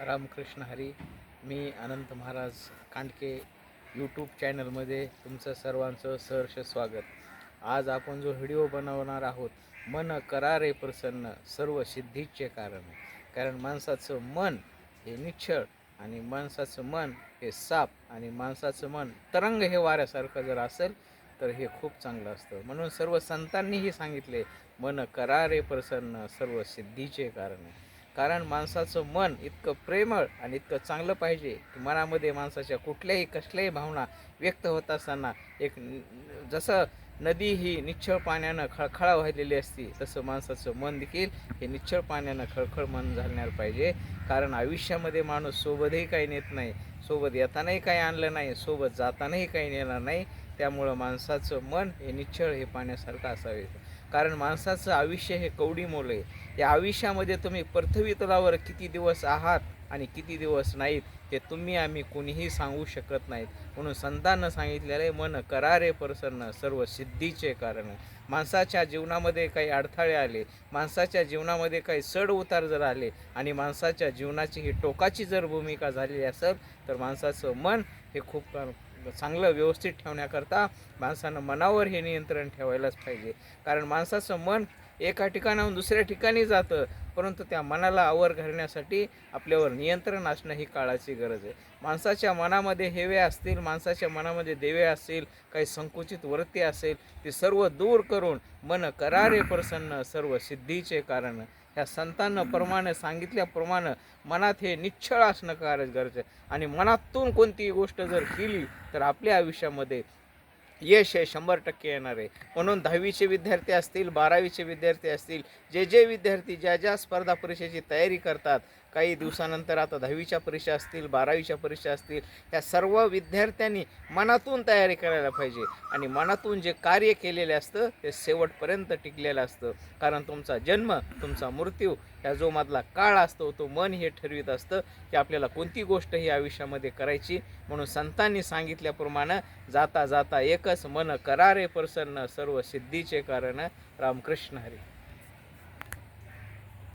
रामकृष्ण हरी. मी अनंत महाराज कांडके यूट्यूब चॅनलमध्ये तुमचं सर्वांचं सहर्ष स्वागत. आज आपण जो व्हिडिओ बनवणार आहोत मन करारे प्रसन्न सर्व सिद्धीचे कारण कारण माणसाचं मन हे निच्छळ आणि माणसाचं मन हे साप आणि माणसाचं मन तरंग हे वाऱ्यासारखं जर असेल तर हे खूप चांगलं असतं. म्हणून सर्व संतांनीही सांगितले मन करारे प्रसन्न सर्व सिद्धीचे कारण कारण माणसाचं मन इतकं प्रेमळ आणि इतकं चांगलं पाहिजे की मनामध्ये माणसाच्या कुठल्याही कसल्याही भावना व्यक्त होत असताना एक जसं नदी ही निच्छळ पाण्यानं खळखळा व्हायलेली असती तसं माणसाचं मन देखील हे निच्छळ पाण्यानं खळखळ मन झालणार पाहिजे. कारण आयुष्यामध्ये माणूस सोबतही काही नेत नाही सोबत येतानाही काही आणलं नाही सोबत जातानाही काही नेणार नाही. त्यामुळं माणसाचं मन हे निच्छळ हे पाण्यासारखं असावे. कारण माणसाचं आयुष्य हे कवडी मोल आहे. या आयुष्यामध्ये तुम्ही पृथ्वी तलावर किती दिवस आहात आणि किती दिवस नाहीत ते तुम्ही आम्ही कोणीही सांगू शकत नाहीत. म्हणून संतांना सांगितलेलं आहे मन करारे प्रसन्न सर्व सिद्धीचे कारण माणसाच्या जीवनामध्ये काही अडथळे आले माणसाच्या जीवनामध्ये काही चढ उतार जर आले आणि माणसाच्या जीवनाची ही टोकाची जर भूमिका झालेली असेल तर माणसाचं मन हे खूप चांगलं व्यवस्थित ठेवण्याकरता माणसानं मनावर हे नियंत्रण ठेवायलाच पाहिजे. कारण माणसाचं मन एका ठिकाणाहून दुसऱ्या ठिकाणी जातं. परंतु त्या मनाला आवर घालण्यासाठी आपल्यावर नियंत्रण असणं ही काळाची गरज आहे. माणसाच्या मनामध्ये हेवे असतील माणसाच्या मनामध्ये देवे असतील काही संकुचित वृत्ती असेल ते सर्व दूर करून मन करारे प्रसन्न सर्व सिद्धीचे कारण. ह्या संतांनं प्रमाणे सांगितल्याप्रमाणे मनात हे निश्चळ असणं कारच गरज आहे. आणि मनातून कोणतीही गोष्ट जर केली तर आपल्या आयुष्यामध्ये यश आहे शंभर टक्के येणार आहे. म्हणून दहावीचे विद्यार्थी असतील बारावीचे विद्यार्थी असतील जे जे विद्यार्थी ज्या ज्या स्पर्धा परीक्षेची तयारी करतात काही दिवसानंतर आता दहावीच्या परीक्षा असतील बारावीच्या परीक्षा असतील त्या सर्व विद्यार्थ्यांनी मनातून तयारी करायला पाहिजे. आणि मनातून जे कार्य केलेले असतं ते शेवटपर्यंत टिकलेलं असतं. कारण तुमचा जन्म तुमचा मृत्यू ह्या जो मधला काळ असतो तो मन हे ठरवित असतं की आपल्याला कोणती गोष्ट ही आयुष्यामध्ये करायची. म्हणून संतांनी सांगितल्याप्रमाणे जाता जाता एकच मन करारे प्रसन्न सर्व सिद्धीचे कारण. रामकृष्ण हरी.